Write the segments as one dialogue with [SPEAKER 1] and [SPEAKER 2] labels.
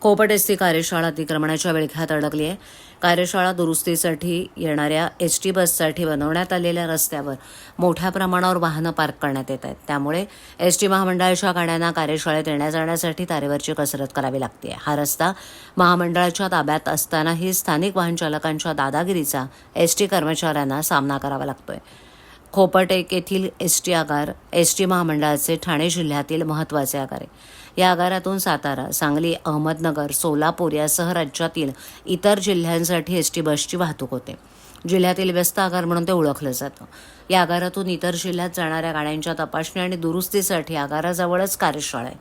[SPEAKER 1] कोपट S T कार्यशाळा अतिक्रमणाच्या विळख्यात अडकली आहे. कार्यशाळा दुरुस्तीसाठी येणाऱ्या एस टी बससाठी बनवण्यात आलेल्या रस्त्यावर मोठ्या प्रमाणावर वाहनं पार्क करण्यात येत आहेत. त्यामुळे एस टी महामंडळाच्या गाड्यांना कार्यशाळेत येण्या जाण्यासाठी तारेवरची कसरत करावी लागते. हा रस्ता महामंडळाच्या ताब्यात असतानाही स्थानिक वाहन चालकांच्या दादागिरीचा एस टी कर्मचाऱ्यांना सामना करावा लागतोय. खोपट एक येथील एस टी आगार एस टी महामंडळाचे ठाणे जिल्ह्यातील महत्त्वाचे आगार आहे या आगारातून सातारा सांगली अहमदनगर सोलापूर यासह राज्यातील इतर जिल्ह्यांसाठी एस टी बसची वाहतूक होते. जिल्ह्यातील व्यस्त आगार म्हणून ते ओळखलं जातं. या आगारातून इतर जिल्ह्यात जाणाऱ्या गाड्यांच्या तपासणी आणि दुरुस्तीसाठी आगाराजवळच कार्यशाळा आहे.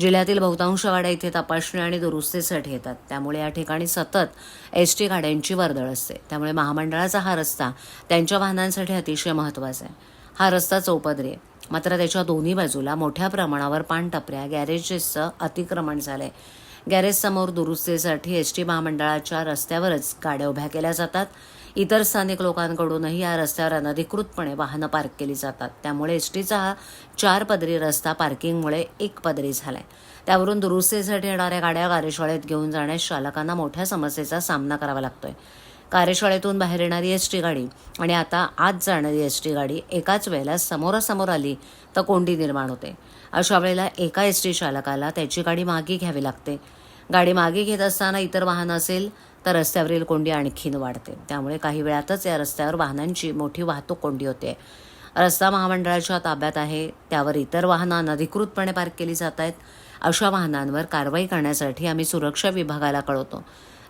[SPEAKER 1] जिल्ह्यातील बहुतांश गाड्या इथे तपासणी आणि दुरुस्तीसाठी येतात. त्यामुळे या ठिकाणी सतत एस टी गाड्यांची वर्दळ असते. त्यामुळे महामंडळाचा हा रस्ता त्यांच्या वाहनांसाठी अतिशय महत्त्वाचा आहे. हा रस्ता चौपदरी आहे. मात्र त्याच्या दोन्ही बाजूला मोठ्या प्रमाणावर पाणटपऱ्या गॅरेजेसचं अतिक्रमण झालंय. गॅरेजसमोर दुरुस्तीसाठी एस टी महामंडळाच्या रस्त्यावरच गाड्या उभ्या केल्या जातात. इतर स्थानिक लोकांकडूनही या रस्त्यावर अनधिकृतपणे वाहनं पार्क केली जातात. त्यामुळे एस टीचा हा चार पदरी रस्ता पार्किंगमुळे एक पदरी झालाय. त्यावरून दुरुस्तीसाठी येणाऱ्या गाड्या कार्यशाळेत घेऊन जाण्यास चालकांना मोठ्या समस्येचा सामना करावा लागतोय. कार्यशाळेतून बाहेर येणारी एस टी गाडी आणि आता आत जाणारी एस टी गाडी एकाच वेळेला समोरासमोर आली तर कोंडी निर्माण होते. अशा वेळेला एका एस टी चालकाला त्याची गाडी मागे घ्यावी लागते. गाडी मागे घेत असताना इतर वाहन असेल तर रस्त्यावरील कोंडी आणखीन वाढते. त्यामुळे काही वेळातच या रस्त्यावर वाहनांची मोठी वाहतूक कोंडी होते. रस्ता महामंडळाच्या ताब्यात आहे. त्यावर इतर वाहनं अनधिकृतपणे पार्क केली जात आहेत. अशा वाहनांवर कारवाई करण्यासाठी आम्ही सुरक्षा विभागाला कळवतो.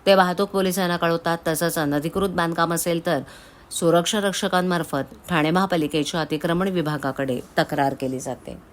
[SPEAKER 1] ते वाहतूक पोलिसांना कळवतात. तसंच अनधिकृत बांधकाम असेल तर सुरक्षा रक्षकांमार्फत ठाणे महापालिकेच्या अतिक्रमण विभागाकडे तक्रार केली जाते.